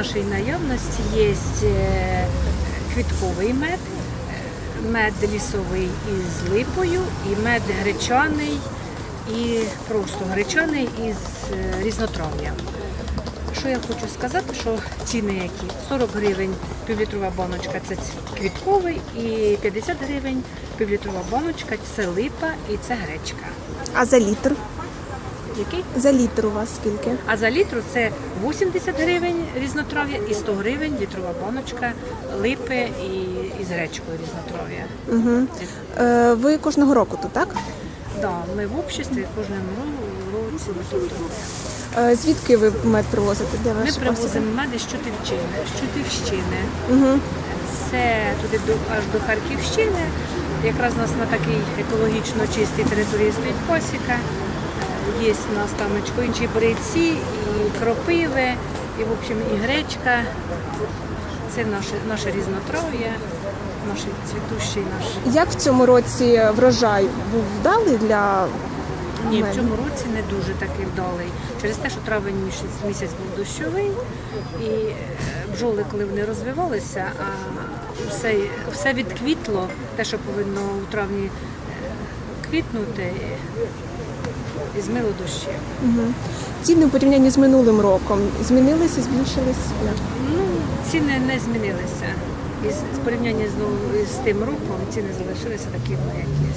нашій наявності є е, квітковий мед, мед лісовий із липою і мед гречаний і просто гречаний із е, різнотрав'ям. Що я хочу сказати, що ціни які 40 гривень півлітрова баночка це квітковий і 50 гривень півлітрова баночка це липа і це гречка. А за літр? Який? За літр у вас скільки? А за літру це 80 гривень різнотрав'я і 100 гривень літрова баночка липи і, і з гречкою різнотрав'я. Угу. Е, ви кожного року тут, так? Да, ми в обществі кожному ро- році тут. Е, звідки ви мед привозите? Де Ми ваші привозимо меди з Чутівщини. З Чутівщини. Угу. Це туди до, аж до Харківщини. Якраз у нас на такій екологічно чистій території стоїть пасіка. Є у нас там і інші бриці, і кропиви, і в общем і гречка. Це наше, наше різнотрав'я, наш цвітущий наш. Як в цьому році врожай був вдалий для Ні, в цьому році не дуже такий вдалий. Через те, що травень місяць, місяць був дощовий, і е, бджоли, коли вони розвивалися, а все, все відквітло, те, що повинно у травні е, квітнути, і змило дощем. Угу. Ціни у порівнянні з минулим роком змінилися, збільшилися? Ну, ціни не змінилися. І з порівняння з, ну, з тим роком ціни залишилися такими, як є.